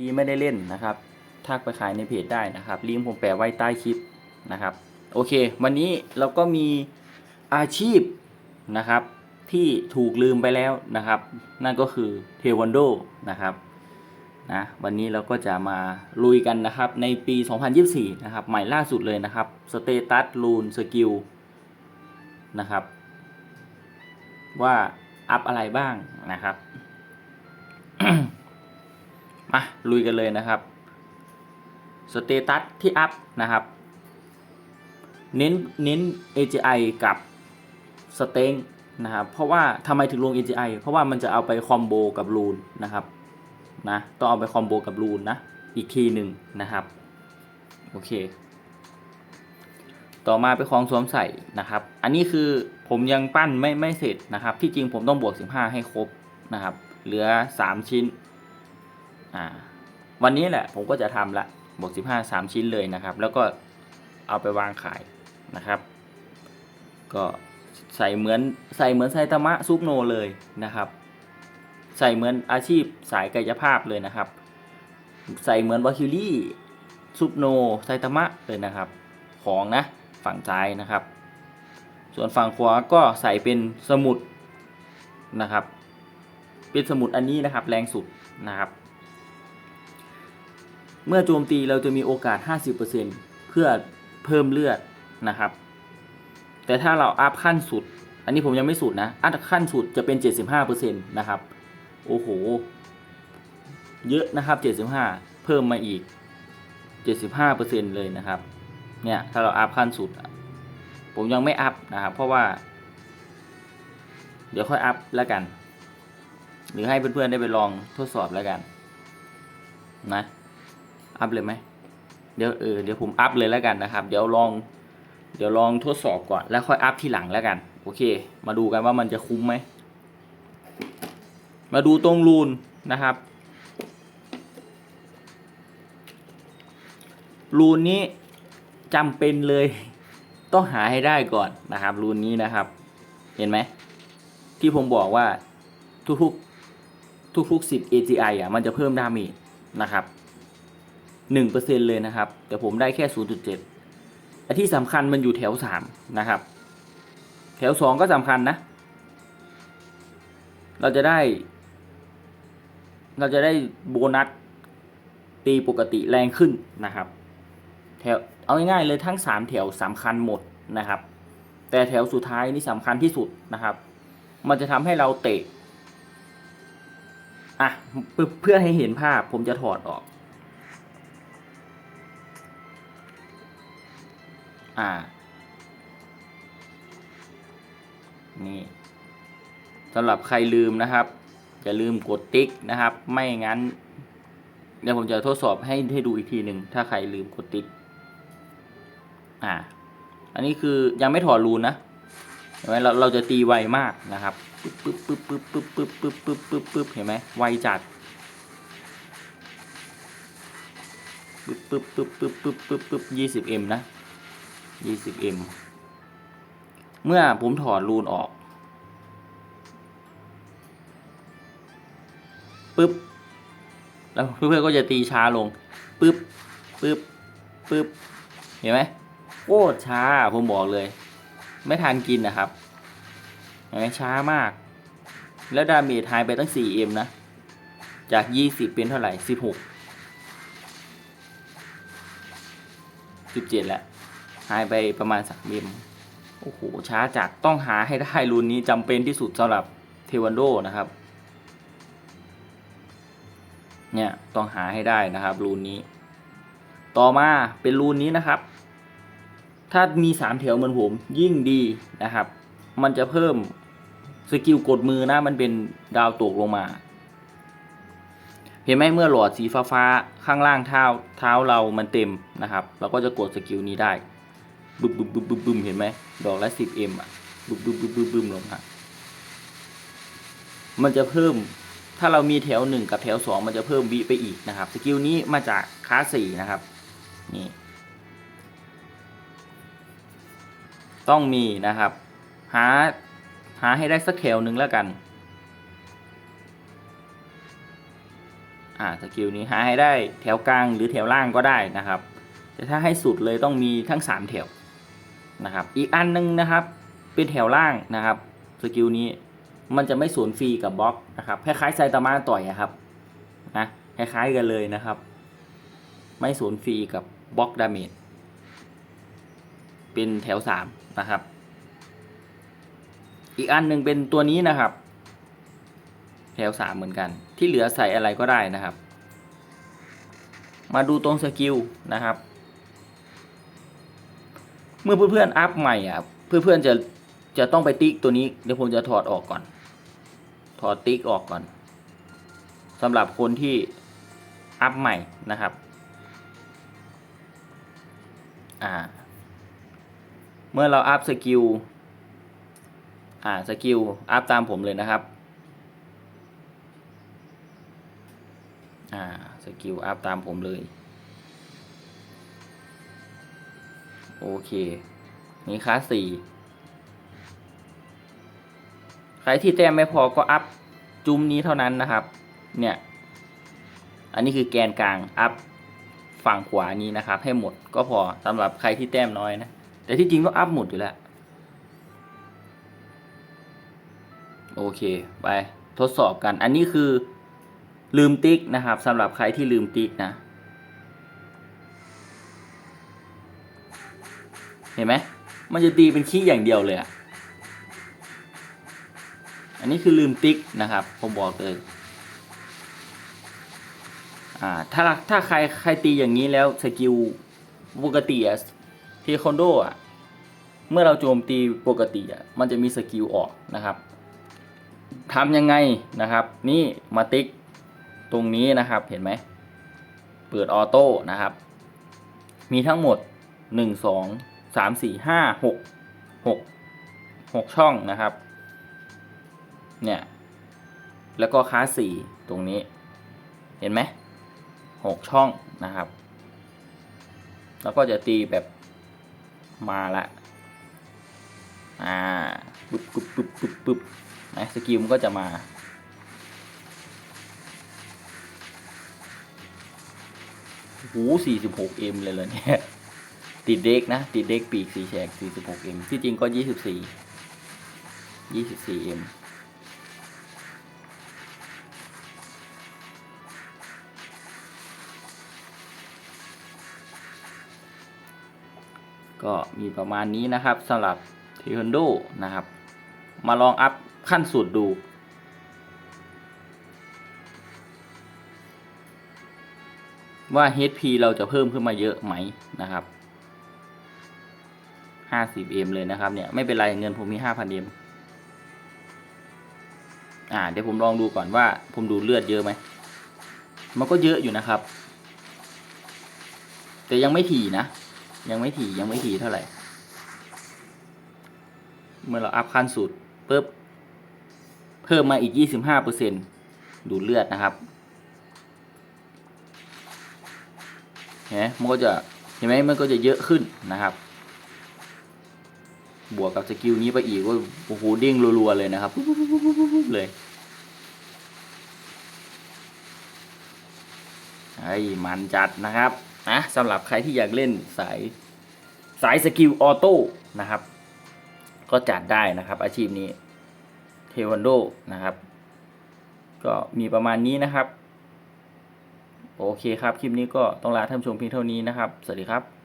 ดีไม่ได้เล่นนะครับ ทักไปขายในเพจได้นะครับ ลิงก์ผมแปะไว้ใต้คลิปนะครับ โอเค วันนี้เราก็มีอาชีพนะครับ ที่ถูกลืมไปแล้วนะครับ นั่นก็คือเทควันโดนะครับนะวันนี้เราก็จะมาลุยกันนะครับในปี 2024 นะครับ ใหม่ล่าสุดเลยนะครับสเตตัสลูนสกิลนะครับ ว่าอัพอะไรบ้างนะครับ มาลุยกันเลยนะครับสเตตัสที่อัพนะครับ เน้นเน้น AGI กับสเต็งนะครับเพราะว่าทำไมถึงลง AGI เพราะว่ามันจะเอาไปคอมโบกับรูนนะครับนะต้องเอาไปคอมโบกับรูนนะอีกทีหนึ่งนะครับโอเค ต่อมาเป็นของสวมใส่นะครับ อันนี้คือผมยังปั้นไม่ไม่เสร็จนะครับ ที่จริงผมต้องบวก 15 ให้ครบนะครับ เหลือ 3 ชิ้น อ่าวันนี้แหละผมก็จะทำละบวก15 3ชิ้นเลยนะครับ แล้วก็เอาไปวางขายนะครับ ก็ใส่เหมือนใส่เหมือนไซตามะซุปโนเลยนะครับ ใส่เหมือนอาชีพสายกายภาพเลยนะครับ ใส่เหมือนวาคิลี่ซุปโนไซตามะเลยนะครับ ของนะฝั่งซ้ายนะครับ ส่วนฝั่งขวาก็ใส่เป็นสมุดนะครับ เป็นสมุดอันนี้นะครับ แรงสุดนะครับ เมื่อโจมตีเราจะมีโอกาส 50%เพื่อเพิ่มเลือดนะครับ แต่ถ้าเราอัพขั้นสุด อันนี้ผมยังไม่สุดนะ อัพขั้นสุดจะเป็น 75%นะครับ โอ้โห เยอะนะครับ 75 เพิ่มมาอีก 75%เลยนะครับ เนี่ย ถ้าเราอัพขั้นสุด ผมยังไม่อัพนะครับ เพราะว่า เดี๋ยวค่อยอัพแล้วกัน หรือให้เพื่อนๆได้ไปลองทดสอบแล้วกัน นะ อัพเลยไหมเดี๋ยวเออเดี๋ยวผมอัพเลยแล้วกันนะครับ เดี๋ยวลอง เดี๋ยวลองทดสอบก่อนแล้วค่อยอัพทีหลังแล้วกัน โอเค มาดูกันว่ามันจะคุ้มไหม มาดูตรงรูนนะครับ รูนนี้จำเป็นเลย ต้องหาให้ได้ก่อนนะครับ รูนนี้นะครับ เห็นไหม ที่ผมบอกว่าทุกๆทุกๆ10 AGI อะมันจะเพิ่มดาเมจนะครับ หนึ่งเปอร์เซ็นเลยนะครับ แต่ผมได้แค่ศูนย์จุดเจ็ดอันที่สำคัญมันอยู่แถวสามนะครับ แถวสองก็สำคัญนะ เราจะได้ เราจะได้โบนัสตีปกติแรงขึ้นนะครับ แถวเอาง่ายๆเลยทั้งสามแถวสำคัญหมดนะครับ แต่แถวสุดท้ายนี่สำคัญที่สุดนะครับ มันจะทำให้เราเตะอะเพื่อเพื่อให้เห็นภาพผมจะถอดออก อ่า นี่สำหรับใครลืมนะครับอย่าลืมกดติ๊กนะครับ ไม่งั้น เดี๋ยวผมจะทดสอบให้ให้ดูอีกทีหนึ่งถ้าใครลืมกดติ๊ก อ่า อันนี้คือยังไม่ถอดรูนนะเห็นไหมเราเราจะตีไวมากนะครับปึ๊บปึ๊บปึ๊บปึ๊บปึ๊บปึ๊บปึ๊บปึ๊บปึ๊บปึ๊บเห็นไหมไวจัดปึ๊บปึ๊บปึ๊บปึ๊บปึ๊บปึ๊บปึ๊บยี่สิบเอ็มนะ 20m เมื่อผมถอดรูนออกปึ๊บแล้วเพื่อนๆก็จะตีช้าลงปึ๊บปึ๊บปึ๊บเห็นไหมโคตรช้าผมบอกเลย ไม่ทันกินนะครับเห็นไหมช้ามาก แล้วดาเมจหายไปตั้ง 4m นะ จาก 20 เป็นเท่าไหร่ 16 17 แล้ว หายไปประมาณสามเมมโอ้โหช้าจัดต้องหาให้ได้รุ่นนี้จำเป็นที่สุดสำหรับเทวันโดนะครับ เนี่ยต้องหาให้ได้นะครับรูนนี้ ต่อมาเป็นรูนนี้นะครับ ถ้ามีสามแถวเหมือนผมยิ่งดีนะครับ มันจะเพิ่มสกิลกดมือนะมันเป็นดาวตกลงมา เห็นไหมเมื่อหลอดสีฟ้าฟ้าๆข้างล่างเท้าเท้าเรามันเต็มนะครับเราก็จะกดสกิลนี้ได้ บึบบึบบึบบึบบึมเห็นไหมดอกละสิบเอ็มอะบึบบึบบึบบึบบึมลงมามันจะเพิ่มถ้าเรามีแถวหนึ่งกับแถวสองมันจะเพิ่มวิไปอีกนะครับสกิลนี้มาจากคลาสสี่นะครับนี่ต้องมีนะครับ หาหาให้ได้สักแถวหนึ่งแล้วกันอ่าสกิลนี้หาให้ได้แถวกลางหรือแถวล่างก็ได้นะครับ แต่ถ้าให้สุดเลยต้องมีทั้ง 3 แถว นะครับ อีกอันนึงนะครับ เป็นแถวล่างนะครับสกิลนี้มันจะไม่สวนฟรีกับบล็อกนะครับคล้ายๆไซตามะต่อยอะครับนะคล้ายๆกันเลยนะครับ ไม่สวนฟรีกับบล็อกดาเมจเป็นแถว3นะครับ อีกอันหนึ่งเป็นตัวนี้นะครับ แถวสามเหมือนกัน ที่เหลือใส่อะไรก็ได้นะครับ มาดูตรงสกิลนะครับ เมื่อเพื่อนๆอัพใหม่อะเพื่อนๆจะจะต้องไปติ๊กตัวนี้เดี๋ยวผมจะถอดออกก่อน ถอดติ๊กออกก่อนสำหรับคนที่อัพใหม่นะครับอ่าเมื่อเราอัพสกิลอ่าสกิลอัพตามผมเลยนะครับอ่าสกิลอัพตามผมเลย โอเค นี่คลาสสี่ใครที่แต้มไม่พอก็อัพจุ้มนี้เท่านั้นนะครับ เนี่ย อันนี้คือแกนกลางอัพฝั่งขวานี้นะครับ ให้หมดก็พอสำหรับใครที่แต้มน้อยนะ แต่ที่จริงก็อัพหมดอยู่แล้ว โอเค ไปทดสอบกัน อันนี้คือลืมติ๊กนะครับสำหรับใครที่ลืมติ๊กนะ เห็นไหมมันจะตีเป็นขี้อย่างเดียวเลยอะอันนี้คือลืมติ๊กนะครับ ผมบอกเลยอ่าถ้าถ้าใครใครตีอย่างนี้แล้วสกิลปกติอะเทควันโดอะเมื่อเราโจมตีปกติอะมันจะมีสกิลออกนะครับทำยังไงนะครับ นี่มาติ๊กตรงนี้นะครับเห็นไหมเปิดออโต้นะครับ มีทั้งหมด 1 2 3 4 5 6 6 6ช่องนะครับ เนี่ย แล้วก็ค้าสี่ตรงนี้ เห็นไหมหกช่องนะครับ แล้วก็จะตีแบบมาละ อ่าปึ๊บปึ๊บปึ๊บปึ๊บปึ๊บนะสกิลมันก็จะมาโอ้สี่สิบหกเอ็มเลยเลยเนี่ย ติดเด็กนะ ติดเด็กปีกสี่แฉกสี่สิบหกเอ็มที่จริงก็ยี่สิบสี่ยี่สิบสี่เอ็มก็มีประมาณนี้นะครับสำหรับเทควันโดนะครับ มาลองอัพขั้นสุดดูว่า HP เราจะเพิ่มขึ้นมาเยอะไหมนะครับ 50M เลยนะครับเนี่ยไม่เป็นไรเงินผมมี 5,000M อ่าเดี๋ยวผมลองดูก่อนว่าผมดูเลือดเยอะไหมมันก็เยอะอยู่นะครับ แต่ยังไม่ถี่นะ ยังไม่ถี่ยังไม่ถี่เท่าไหร่ เมื่อเราอัพขั้นสุดปุ๊บเพิ่มมาอีก 25%ดูดเลือดนะครับเห็นมันก็จะเห็นไหมมันก็จะเยอะขึ้นนะครับ บวกกับสกิลนี้ไปอีกก็โอ้โหเด้งรัวๆเลยนะครับปุ๊บปุ๊บปุ๊บปุ๊บปุ๊บเลยไอ้มันจัดนะครับนะสำหรับใครที่อยากเล่นสายสายสกิลออโต้นะครับ ก็จัดได้นะครับอาชีพนี้เทควันโดนะครับ ก็มีประมาณนี้นะครับ โอเคครับ คลิปนี้ก็ต้องลาท่านผู้ชมเพียงเท่านี้นะครับ สวัสดีครับ